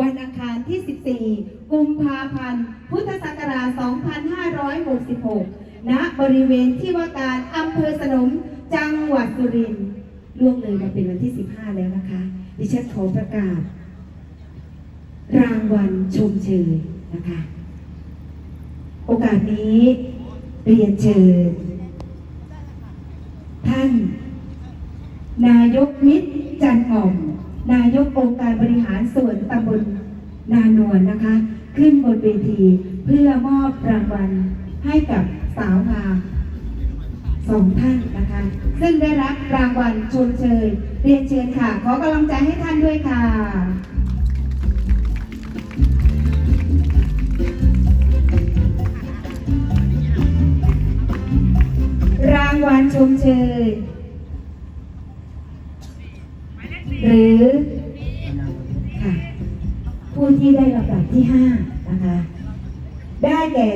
วันอังคารที่ 14 กุมภาพันธ์ พุทธศักราช 2566 ณ บริเวณที่ว่าการอำเภอสนม จังหวัดสุรินทร์ล่วงเลยมาเป็นวันที่ 15 แล้วนะคะ ดิฉันขอประกาศ รางวัลชมเชยนะคะ โอกาสนี้เรียนเชิญ ท่าน นายกมิตรจันอ่อม นายกองค์การบริหารส่วนตำบลนานวลนะคะ ขึ้นบนเวทีเพื่อมอบรางวัลให้กับสาวงามสองท่านนะคะ ซึ่งได้รับรางวัลชมเชยเรียนเชิญค่ะ ขอกำลังใจให้ท่านด้วยค่ะรางวัลชมเชย หรือค่ะผู้ที่ได้ลำดับที่ห้านะคะ ได้แก่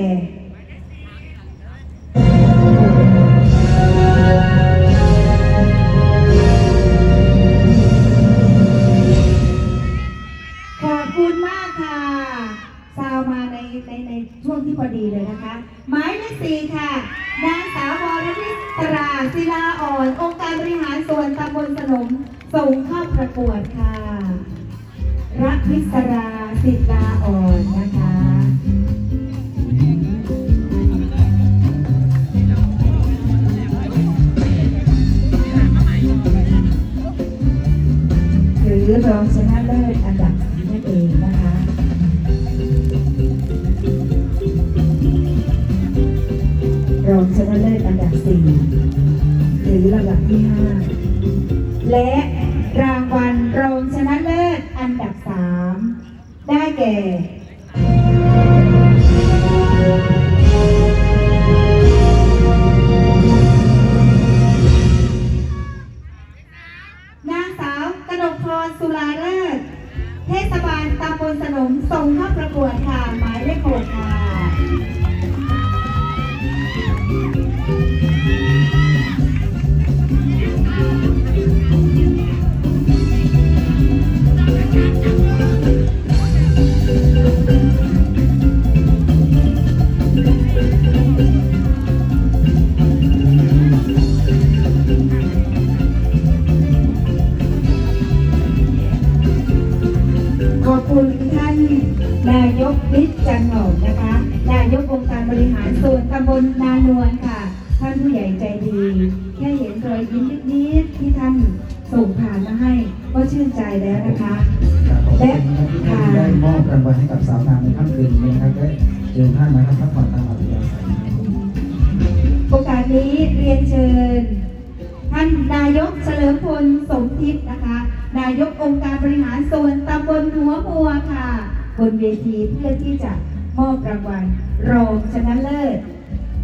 ส่งเข้าประกวดค่ะ รักพิศราศิลาอ่อนนะคะหรือรองชนะเลิศอันดับนั่นเองนะคะรองชนะเลิศอันดับสี่หรือระดับที่ห้า และรางวัลรองชนะเลิศอันดับสามได้แก่นางสาวกนกพรสุราเลิศเทศบาลตำบลสนมส่งเข้าประกวดค่ะ หมายเลขหกค่ะ คุณท่านนายกวิทย์จันหอมนะคะ นายกองค์การบริหารส่วนตำบลนานวลค่ะ ท่านผู้ใหญ่ใจดี แค่เห็นรอยยิ้มนิดๆที่ท่านส่งผ่านมาให้ก็ชื่นใจแล้วนะคะขอบคุณนะครับที่ท่านได้มอบรางวัลให้กับสาวงามในค่ำคืนนี้นะครับและเชิญท่านมาพักผ่อนตามอัธยาศัยนะครับโอกาสนี้เรียนเชิญ ท่านนายกเฉลิมพลสมทิพย์นะคะายกองค์การบริหารส่วนตำบลหัวมัวค่ะ บนเวทีเพื่อที่จะมอบรางวัลรองชนะเลิศ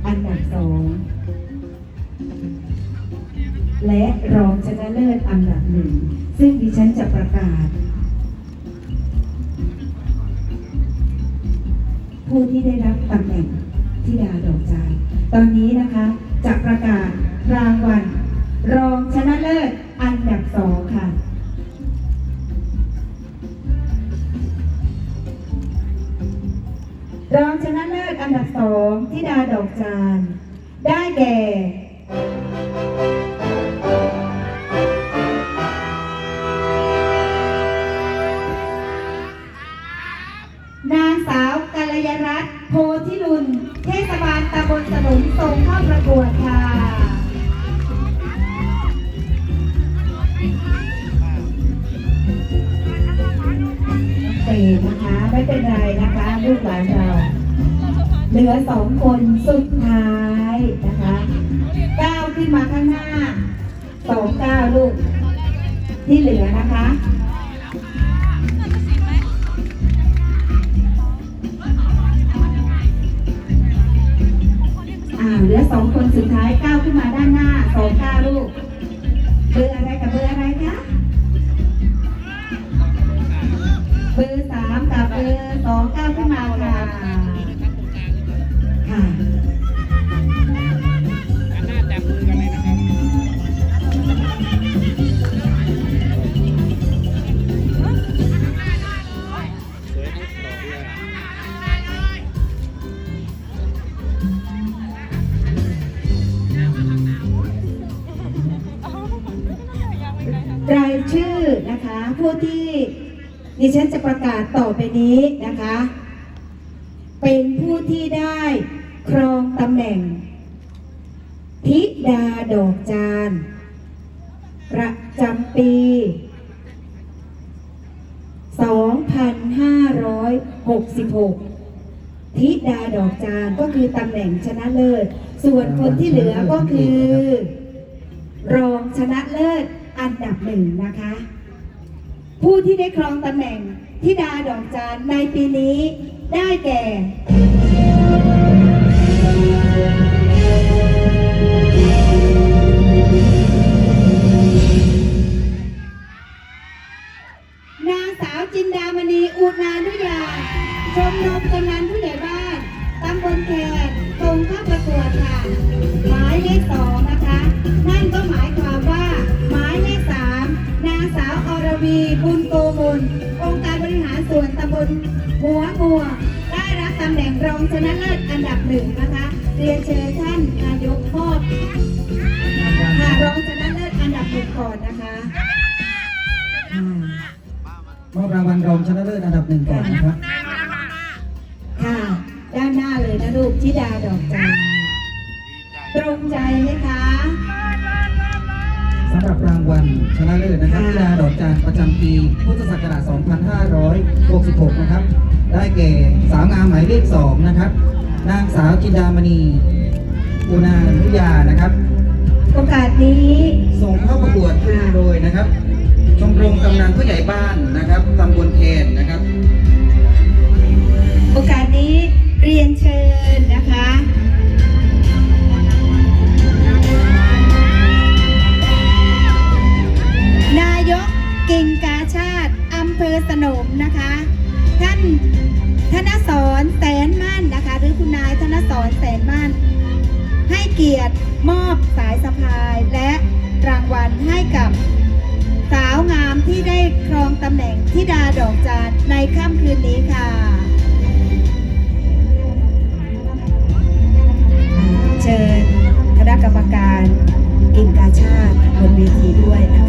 อันดับสองและรองชนะเลิศอันดับหนึ่งซึ่งดิฉัน ลิศอันดับสองธิดาดอกจานได้แก่นางสาวกัลยรัตน์โพธิรุณเทศบาลตำบลสนุนส่งเข้าประกวดค่ะ เตนะ เหลือสองคนสุดท้ายนะคะก้าวขึ้นมาข้างหน้าสองก้าวลูก ที่เหลือนะคะอ่าเหลือสองคนสุดท้ายก้าวขึ้นมาด้านหน้าสองก้าวลูกเบอร์อะไรกับเบอร์อะไรคะเบอร์สามกับเบอร์สองก้าวขึ้นมาค่ะ ที่ดิฉันจะประกาศต่อไปนี้นะคะ เป็นผู้ที่ได้ครองตำแหน่ง ธิดาดอกจานประจำปี 2566 ธิดาดอกจานก็คือตำแหน่งชนะเลิศ ส่วนคนที่เหลือก็คือ รองชนะเลิศอันดับหนึ่งนะคะ ผู้ที่ได้ครองตำแหน่งธิดาดอกจานในปีนี้ได้แก่ นางสาวจินดามณีอุณานุยา ชมรมกำนันผู้ใหญ่บ้านตำบลแคนตรงเข้าประกวดค่ะ หมายเลขสองนะคะ นั่นก็หมายความว่าหมายเลขสาม นางสาวอรวีบุญโกมลองค์การบริหารส่วนตำบลหัวงัว ได้รับตำแหน่งรองชนะเลิศอันดับหนึ่งนะคะ เรียนเชิญท่านนายกมอบค่ะรองชนะเลิศอันดับหนึ่งก่อนนะคะอ่ามอบรางวัลรองชนะเลิศอันดับหนึ่งก่อนนะครับค่ะด้านหน้าเลยนะลูกธิดาดอกจานตรงใจไหมคะสำ หรับรางวัลชนะเลิศนะครับกีฬาดอกจานประจำปีพุทธศักราช 2566 นะครับ ได้แก่สาวงามหมายเลข 2 นะครับ นางสาวจินดามณีอุณานุยานะครับ โอกาสนี้ส่งเข้าประกวดโดยนะครับ ชมรมกำนันผู้ใหญ่บ้านนะครับ อำเภอสนมนะคะ ท่านธนสอนแสนมั่นนะคะ หรือคุณนายธนสอนแสนมั่น ให้เกียรติมอบสายสะพายและรางวัลให้กับสาวงามที่ได้ครองตำแหน่งทิดาดอกจานในค่ำคืนนี้ค่ะ เชิญคณะกรรมการกินกาชาติบนเวทีด้วยนะคะ